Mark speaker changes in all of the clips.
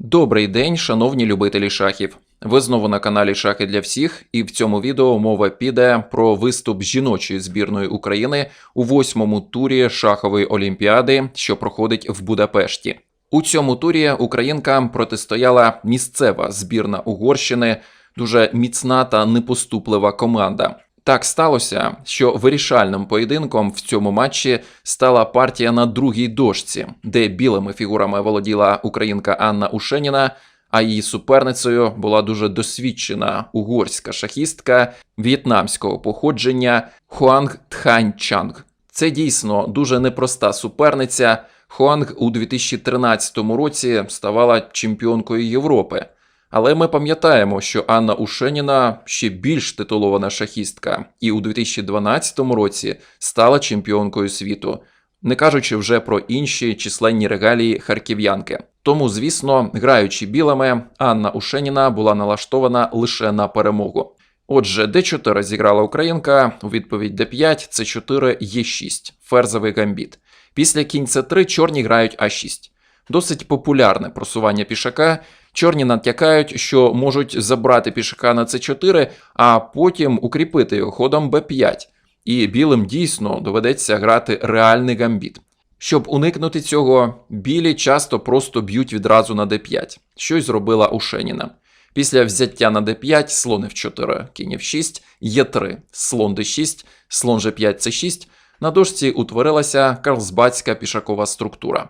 Speaker 1: Добрий день, шановні любителі шахів. Ви знову на каналі Шахи для всіх, і в цьому відео мова піде про виступ жіночої збірної України у восьмому турі шахової олімпіади, що проходить в Будапешті. У цьому турі українкам протистояла місцева збірна Угорщини, дуже міцна та непоступлива команда. Так сталося, що вирішальним поєдинком в цьому матчі стала партія на другій дошці, де білими фігурами володіла українка Анна Ушеніна, а її суперницею була дуже досвідчена угорська шахістка в'єтнамського походження Хуанг Тхань Чанг. Це дійсно дуже непроста суперниця. Хуанг у 2013 році ставала чемпіонкою Європи. Але ми пам'ятаємо, що Анна Ушеніна ще більш титулована шахістка, і у 2012 році стала чемпіонкою світу, не кажучи вже про інші численні регалії харків'янки. Тому, звісно, граючи білими, Анна Ушеніна була налаштована лише на перемогу. Отже, Д4 зіграла українка, у відповідь Д5, С4, Е6, ферзовий гамбіт. Після кінь С3 чорні грають А6. Досить популярне просування пішака. Чорні натякають, що можуть забрати пішака на С4, а потім укріпити його ходом Б5. І білим дійсно доведеться грати реальний гамбіт. Щоб уникнути цього, білі часто просто б'ють відразу на d5, що й зробила Ушеніна. Після взяття на d5 слон f4, кінь f6, е3, слон d6, слон g5, c6, на дошці утворилася карлсбадська пішакова структура.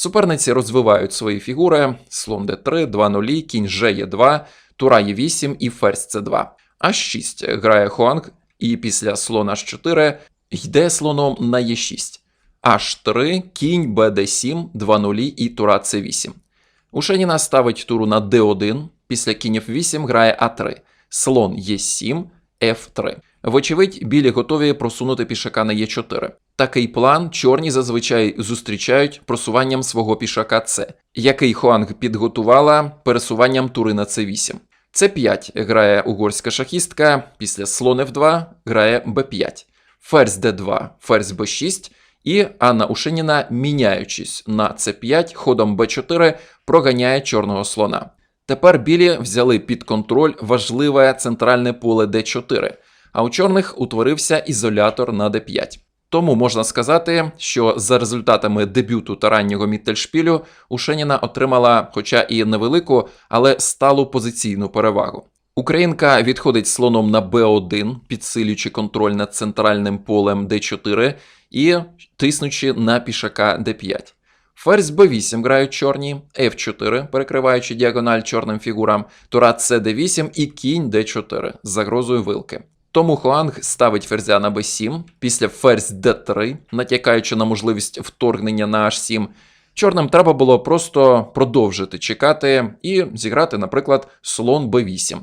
Speaker 1: Суперниці розвивають свої фігури: слон d3, 2 0 кінь G2, тура e8 і ферзь c2. H6 грає Хуанг, і після слона h4 йде слоном на e6. H3, кінь BD7, 2 0 і тура c8. Ушеніна ставить туру на d1, після кінь f8 грає a3, слон e7, f3. Вочевидь, білі готові просунути пішака на e4. Такий план чорні зазвичай зустрічають просуванням свого пішака С, який Хуанг підготувала пересуванням тури на c8. С5 грає угорська шахістка, після слон f2 грає b5, ферзь d2, ферзь b6, і Анна Ушеніна, міняючись на c5, ходом b4 проганяє чорного слона. Тепер білі взяли під контроль важливе центральне поле d4, а у чорних утворився ізолятор на d5. Тому можна сказати, що за результатами дебюту та раннього Міттельшпілю Ушеніна отримала, хоча і невелику, але сталу позиційну перевагу. Українка відходить слоном на b1, підсилюючи контроль над центральним полем d4 і тиснучи на пішака d5. Ферзь b8 грають чорні, f4, перекриваючи діагональ чорним фігурам, тура c d8 і кінь d4 з загрозою вилки. Тому Хуанг ставить ферзя на b7, після ферзь d3, натякаючи на можливість вторгнення на h7. Чорним треба було просто продовжити чекати і зіграти, наприклад, слон b8.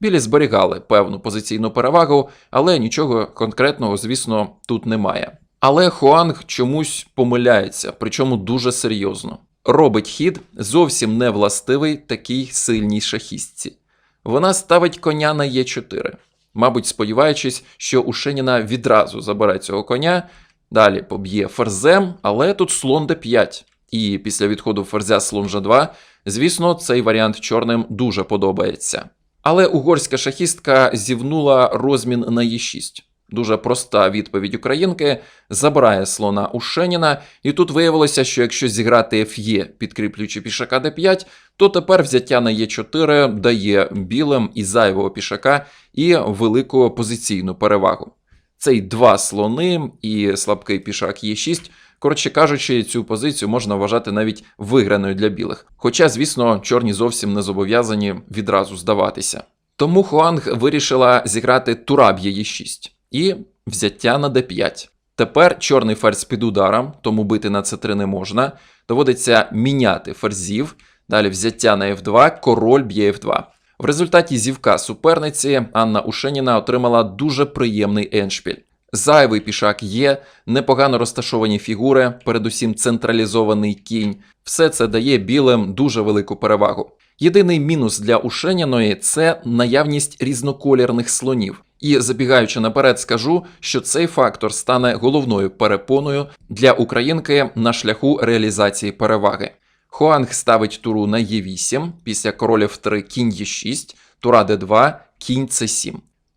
Speaker 1: Білі зберігали певну позиційну перевагу, але нічого конкретного, звісно, тут немає. Але Хуанг чомусь помиляється, причому дуже серйозно. Робить хід зовсім не властивий такій сильній шахістці. Вона ставить коня на Е4, мабуть, сподіваючись, що Ушеніна відразу забере цього коня, далі поб'є ферзем, але тут слон d5. І після відходу ферзя слон g2, звісно, цей варіант чорним дуже подобається. Але угорська шахістка зівнула розмін на Е6. Дуже проста відповідь українки забирає слона у Шеніна, і тут виявилося, що якщо зіграти ф'є, підкріплюючи пішака d5, то тепер взяття на Е4 дає білим і зайвого пішака і велику позиційну перевагу. Цей два слони і слабкий пішак Е6. Коротше кажучи, цю позицію можна вважати навіть виграною для білих. Хоча, звісно, чорні зовсім не зобов'язані відразу здаватися. Тому Хуанг вирішила зіграти тура б'є 6 і взяття на d5. Тепер чорний ферзь під ударом, тому бити на c3 не можна. Доводиться міняти ферзів. Далі взяття на f2, король б'є f2. В результаті зівка суперниці Анна Ушеніна отримала дуже приємний еншпіль. Зайвий пішак є, непогано розташовані фігури, передусім централізований кінь. Все це дає білим дуже велику перевагу. Єдиний мінус для Ушеніної це наявність різноколірних слонів. І забігаючи наперед, скажу, що цей фактор стане головною перепоною для українки на шляху реалізації переваги. Хуанг ставить туру на Е8, після короля F3 кінь Е6, тура Д2, кінь С7.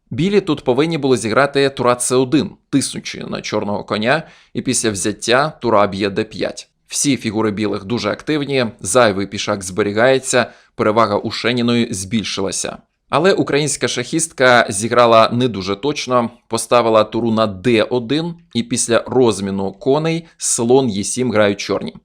Speaker 1: Білі тут повинні були зіграти тура С1, тиснучи на чорного коня, і після взяття тура б'є Д5. Всі фігури білих дуже активні, зайвий пішак зберігається, перевага у Шеніної збільшилася. Але українська шахістка зіграла не дуже точно, поставила туру на D1, і після розміну коней слон Е7 грають чорні.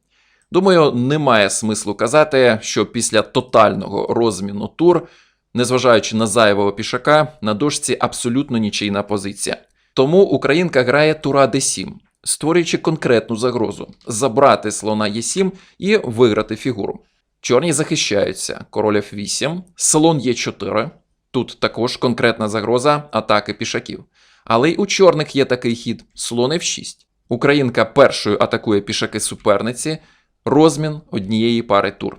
Speaker 1: Думаю, немає смислу казати, що після тотального розміну тур, незважаючи на зайвого пішака, на дошці абсолютно нічийна позиція. Тому українка грає тура d7, створюючи конкретну загрозу забрати слона Е7 і виграти фігуру. Чорні захищаються, король F8, слон Е4. Тут також конкретна загроза атаки пішаків. Але й у чорних є такий хід слон F6. Українка першою атакує пішаки суперниці, розмін однієї пари тур.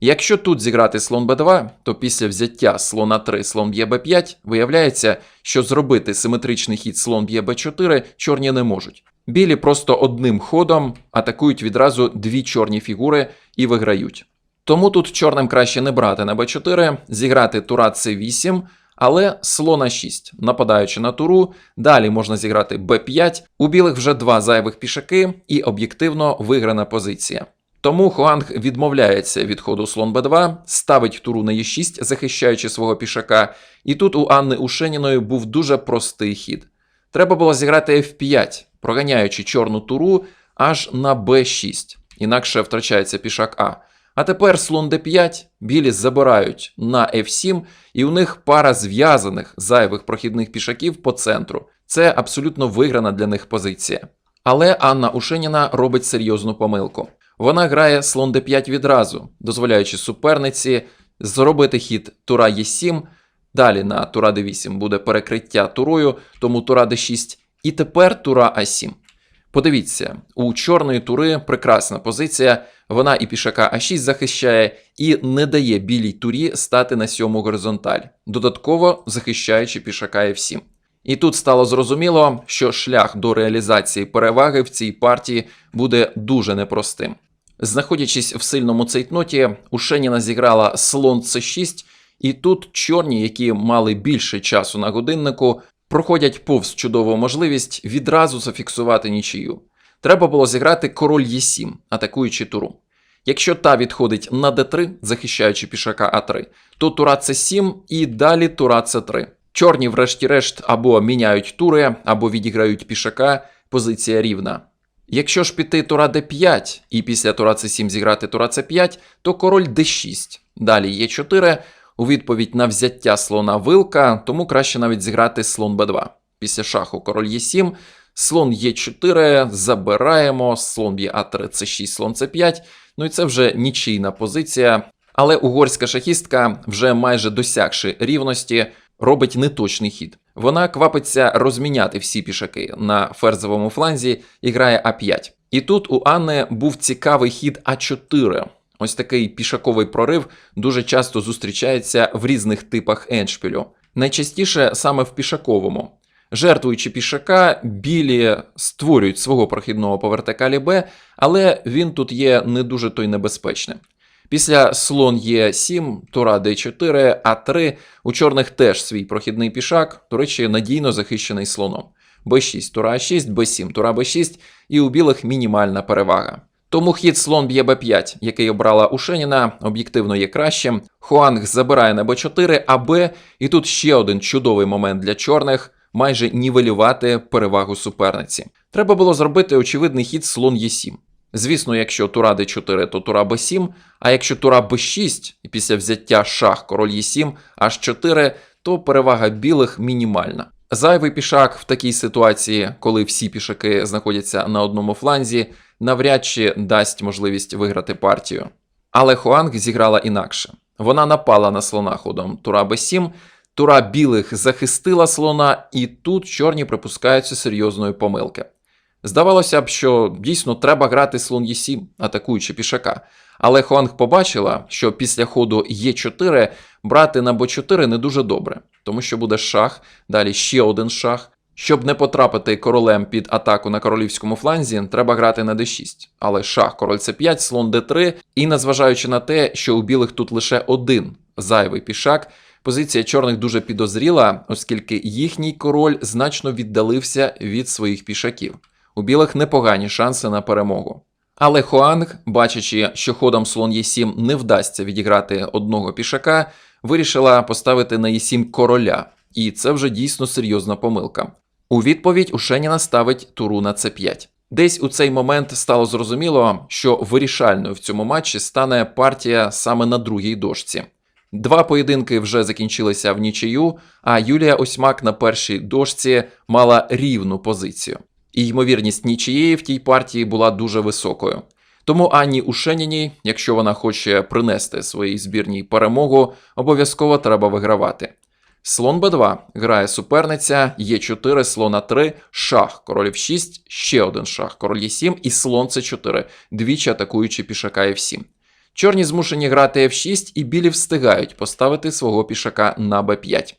Speaker 1: Якщо тут зіграти слон b2, то після взяття слона 3 слон б'є b5 виявляється, що зробити симетричний хід слон б'є b4 чорні не можуть. Білі просто одним ходом атакують відразу дві чорні фігури і виграють. Тому тут чорним краще не брати на b4, зіграти тура c8, але слона 6, нападаючи на туру, далі можна зіграти b5, у білих вже два зайвих пішаки і об'єктивно виграна позиція. Тому Хуанг відмовляється від ходу слон b2, ставить туру на e6, захищаючи свого пішака, і тут у Анни Ушеніної був дуже простий хід. Треба було зіграти f5, проганяючи чорну туру аж на b6, інакше втрачається пішак А. А тепер слон d5, білі забирають на f7, і у них пара зв'язаних зайвих прохідних пішаків по центру. Це абсолютно виграна для них позиція. Але Анна Ушеніна робить серйозну помилку. Вона грає слон d5 відразу, дозволяючи суперниці зробити хід тура e7, далі на тура d8 буде перекриття турою, тому тура d6, і тепер тура а7. Подивіться, у чорної тури прекрасна позиція, вона і пішака А6 захищає, і не дає білій турі стати на сьому горизонталь, додатково захищаючи пішака F7. І тут стало зрозуміло, що шлях до реалізації переваги в цій партії буде дуже непростим. Знаходячись в сильному цейтноті, Ушеніна зіграла слон С6, і тут чорні, які мали більше часу на годиннику, проходять повз чудову можливість відразу зафіксувати нічию. Треба було зіграти король Е7, атакуючи туру. Якщо та відходить на d3, захищаючи пішака А3, то тура С7 і далі тура С3. Чорні, врешті-решт, або міняють тури, або відіграють пішака, позиція рівна. Якщо ж піти тура d5 і після тура c7 зіграти тура c5, то король d6. Далі Е4 у відповідь на взяття слона вилка, тому краще навіть зіграти слон b2. Після шаху король Е7, слон Е4, забираємо, слон б'є А3, С6, слон С5. Ну і це вже нічийна позиція. Але угорська шахістка, вже майже досягши рівності, робить неточний хід. Вона квапиться розміняти всі пішаки на ферзовому фланзі і грає А5. І тут у Анни був цікавий хід А4. Ось такий пішаковий прорив дуже часто зустрічається в різних типах еншпілю. Найчастіше саме в пішаковому. Жертвуючи пішака, білі створюють свого прохідного по вертикалі Б, але він тут є не дуже той небезпечним. Після слон Е7, тура Д4, А3 у чорних теж свій прохідний пішак, до речі, надійно захищений слоном. Б6, тура А6, Б7, тура Б6 і у білих мінімальна перевага. Тому хід слон б'є Б5, який обрала Ушеніна, об'єктивно є кращим. Хуанг забирає на Б4, а Б, і тут ще один чудовий момент для чорних майже нівелювати перевагу суперниці. Треба було зробити очевидний хід слон Е7. Звісно, якщо тура d4, то тура b7, а якщо тура b6 і після взяття шах король e7, аж 4, то перевага білих мінімальна. Зайвий пішак в такій ситуації, коли всі пішаки знаходяться на одному фланзі, навряд чи дасть можливість виграти партію. Але Хуанг зіграла інакше. Вона напала на слона ходом тура b7, тура білих захистила слона, і тут чорні припускаються серйозної помилки. Здавалося б, що дійсно треба грати слон Е7, атакуючи пішака. Але Хуанг побачила, що після ходу Е4 брати на Б4 не дуже добре, тому що буде шах, далі ще один шах. Щоб не потрапити королем під атаку на королівському фланзі, треба грати на d6. Але шах, король c5, слон d3, і незважаючи на те, що у білих тут лише один зайвий пішак, позиція чорних дуже підозріла, оскільки їхній король значно віддалився від своїх пішаків. У білих непогані шанси на перемогу. Але Хуанг, бачачи, що ходом слон Е7 не вдасться відіграти одного пішака, вирішила поставити на Е7 короля, і це вже дійсно серйозна помилка. У відповідь Ушеніна ставить туру на С5. Десь у цей момент стало зрозуміло, що вирішальною в цьому матчі стане партія саме на другій дошці. Два поєдинки вже закінчилися в нічию, а Юлія Осьмак на першій дошці мала рівну позицію. І ймовірність нічиєї в тій партії була дуже високою. Тому Анні Ушеніній, якщо вона хоче принести своїй збірній перемогу, обов'язково треба вигравати. Слон Б2 грає суперниця, Е4, слон А3, шах, король F6, ще один шах, король Е7 і слон С4, двічі атакуючи пішака F7. Чорні змушені грати F6 і білі встигають поставити свого пішака на Б5.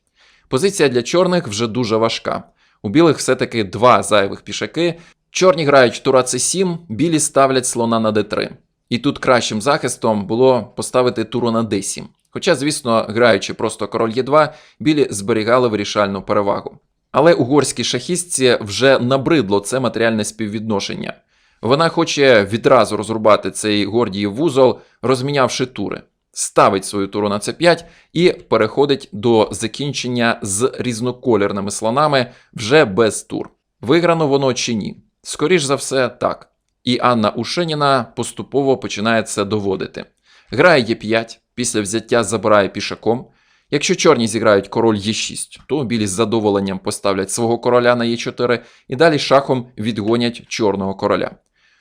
Speaker 1: Позиція для чорних вже дуже важка. У білих все-таки два зайвих пішаки. Чорні грають тура С7, білі ставлять слона на Д3. І тут кращим захистом було поставити туру на d7. Хоча, звісно, граючи просто король Е2, білі зберігали вирішальну перевагу. Але угорській шахістці вже набридло це матеріальне співвідношення. Вона хоче відразу розрубати цей гордіїв вузол, розмінявши тури, ставить свою туру на С5 і переходить до закінчення з різноколірними слонами вже без тур. Виграно воно чи ні? Скоріш за все, так. І Анна Ушеніна поступово починає це доводити. Грає Е5, після взяття забирає пішаком. Якщо чорні зіграють король Е6, то білі з задоволенням поставлять свого короля на Е4 і далі шахом відгонять чорного короля.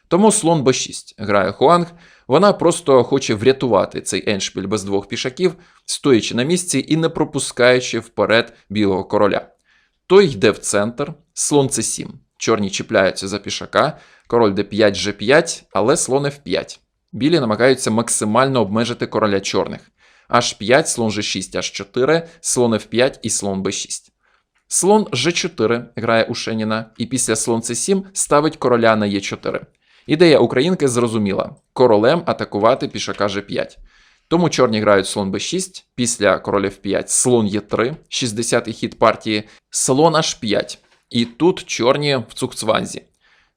Speaker 1: Тому слон Б6 грає Хуанг, вона просто хоче врятувати цей еншпіль без двох пішаків, стоячи на місці і не пропускаючи вперед білого короля. Той йде в центр, слон С7. Чорні чіпляються за пішака, король d5, g5, але слон f5. Білі намагаються максимально обмежити короля чорних. H5, слон g6, H4, слон f5 і слон b6. Слон g4 грає у Шеніна, і після слон c7 ставить короля на e4. Ідея українки зрозуміла: королем атакувати пішака g5. Тому чорні грають слон b6, після король f5 слон e3, 60-й хід партії, слон h5. І тут чорні в цукцванзі.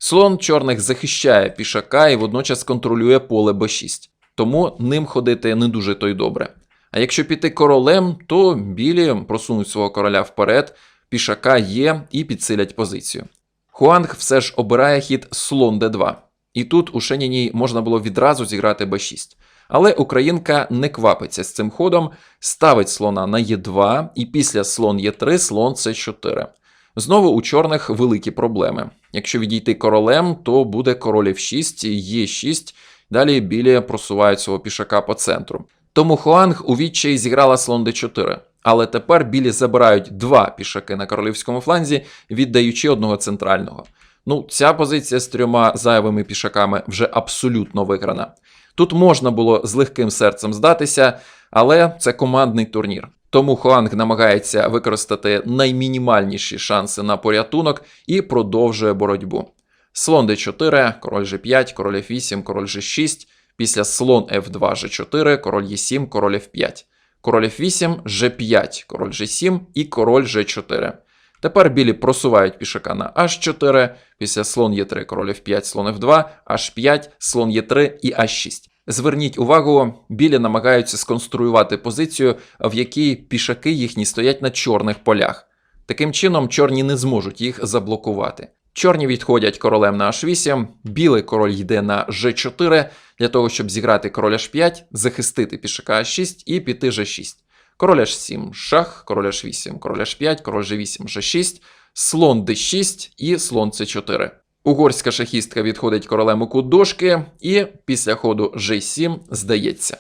Speaker 1: Слон чорних захищає пішака і водночас контролює поле b6, тому ним ходити не дуже то й добре. А якщо піти королем, то білі просунуть свого короля вперед, пішака є і підсилять позицію. Хуанг все ж обирає хід слон d2. І тут у Шеніній можна було відразу зіграти b6. Але українка не квапиться з цим ходом, ставить слона на e2, і після слон e3 слон c4. Знову у чорних великі проблеми. Якщо відійти королем, то буде король f6, e6, далі білі просувають свого пішака по центру. Тому Хуанг у відчаї зіграла слон d4. Але тепер білі забирають два пішаки на королівському фланзі, віддаючи одного центрального. Ну, ця позиція з трьома зайвими пішаками вже абсолютно виграна. Тут можна було з легким серцем здатися, але це командний турнір. Тому Хуанг намагається використати наймінімальніші шанси на порятунок і продовжує боротьбу. Слон d4, король g5, король f8, король g6, після слон f2, g4, король e7, король f5, король f8, g5, король g7 і король g4. Тепер білі просувають пішака на h4, після слон e3, король f5, слон f2, h5, слон e3 і h6. Зверніть увагу, білі намагаються сконструювати позицію, в якій пішаки їхні стоять на чорних полях. Таким чином, чорні не зможуть їх заблокувати. Чорні відходять королем на h8, білий король йде на g4 для того, щоб зіграти король h5, захистити пішака h6 і піти g6. Король h7, шах, король h8, король h5, король g8, g6, слон d6 і слон c4. Угорська шахістка відходить королем у кут дошки, і після ходу G7 здається.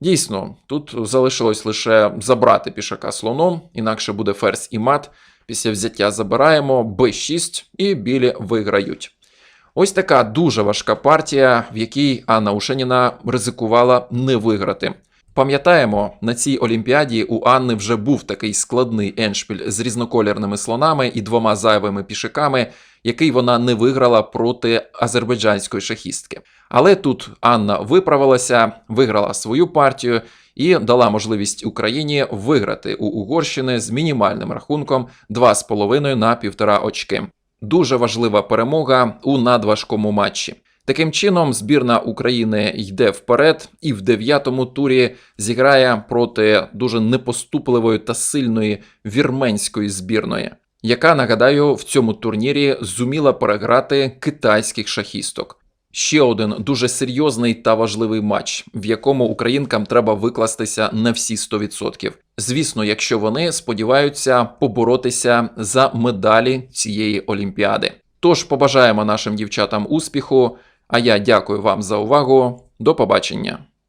Speaker 1: Дійсно, тут залишилось лише забрати пішака слоном, інакше буде ферзь і мат. Після взяття забираємо b6 і білі виграють. Ось така дуже важка партія, в якій Анна Ушеніна ризикувала не виграти. Пам'ятаємо, на цій олімпіаді у Анни вже був такий складний еншпіль з різноколірними слонами і двома зайвими пішиками, який вона не виграла проти азербайджанської шахістки. Але тут Анна виправилася, виграла свою партію і дала можливість Україні виграти у Угорщини з мінімальним рахунком 2,5 на 1,5 очки. Дуже важлива перемога у надважкому матчі. Таким чином, збірна України йде вперед і в дев'ятому турі зіграє проти дуже непоступливої та сильної вірменської збірної, яка, нагадаю, в цьому турнірі зуміла переграти китайських шахісток. Ще один дуже серйозний та важливий матч, в якому українкам треба викластися на всі 100%. Звісно, якщо вони сподіваються поборотися за медалі цієї олімпіади. Тож побажаємо нашим дівчатам успіху. А я дякую вам за увагу. До побачення.